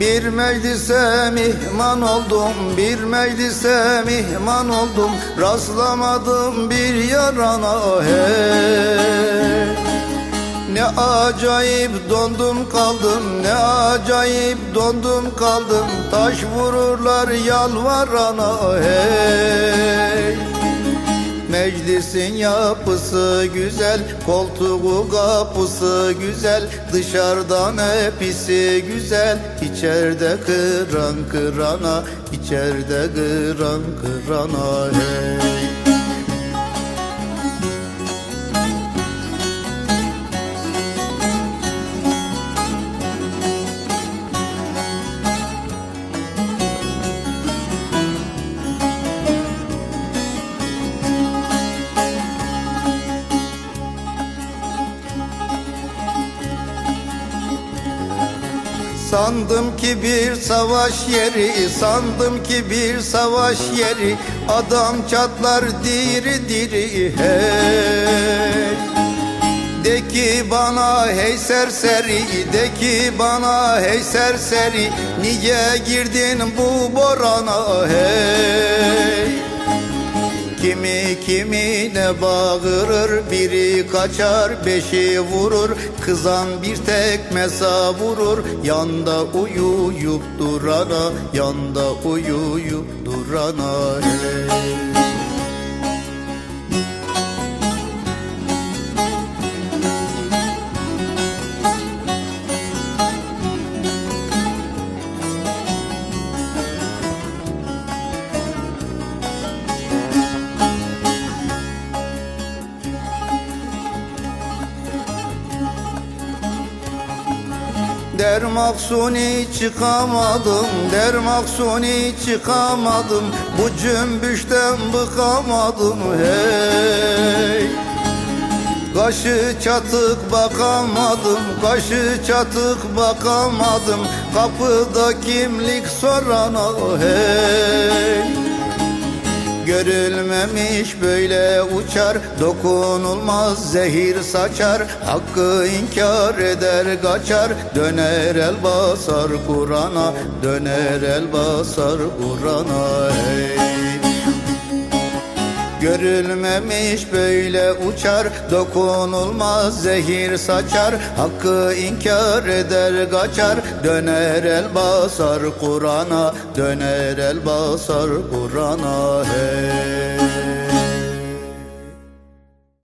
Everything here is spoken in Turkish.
Bir meclise mihman oldum, bir meclise mihman oldum. Rastlamadım bir yarana hey Ne acayip dondum kaldım, ne acayip dondum kaldım. Taş vururlar yalvarana hey Meclisin yapısı güzel, koltuğu kapısı güzel Dışarıdan hepsi güzel, içeride kıran kırana içeride kıran kırana hey Sandım ki bir savaş yeri, sandım ki bir savaş yeri. Adam çatlar diri diri hey. De ki bana hey serseri, de ki bana hey serseri. Niye girdin bu borana hey Kimi kimine bağırır Biri kaçar beşi vurur Kızan bir tekme vurur Yanda uyuyup durana Yanda uyuyup durana hey. Dermaksuni çıkamadım, dermaksuni çıkamadım. Bu cümbüşten bıkamadım hey. Kaşı çatık bakamadım, kaşı çatık bakamadım. Kapıda kimlik sorana hey Görülmemiş böyle uçar Dokunulmaz zehir saçar Hakkı inkar eder kaçar Döner el basar Kur'an'a Döner el basar Kur'an'a hey. Görülmemiş böyle uçar Dokunulmaz zehir saçar. Hakkı inkar eder kaçar. Döner el basar Kur'an'a Döner el basar Kur'an'a hey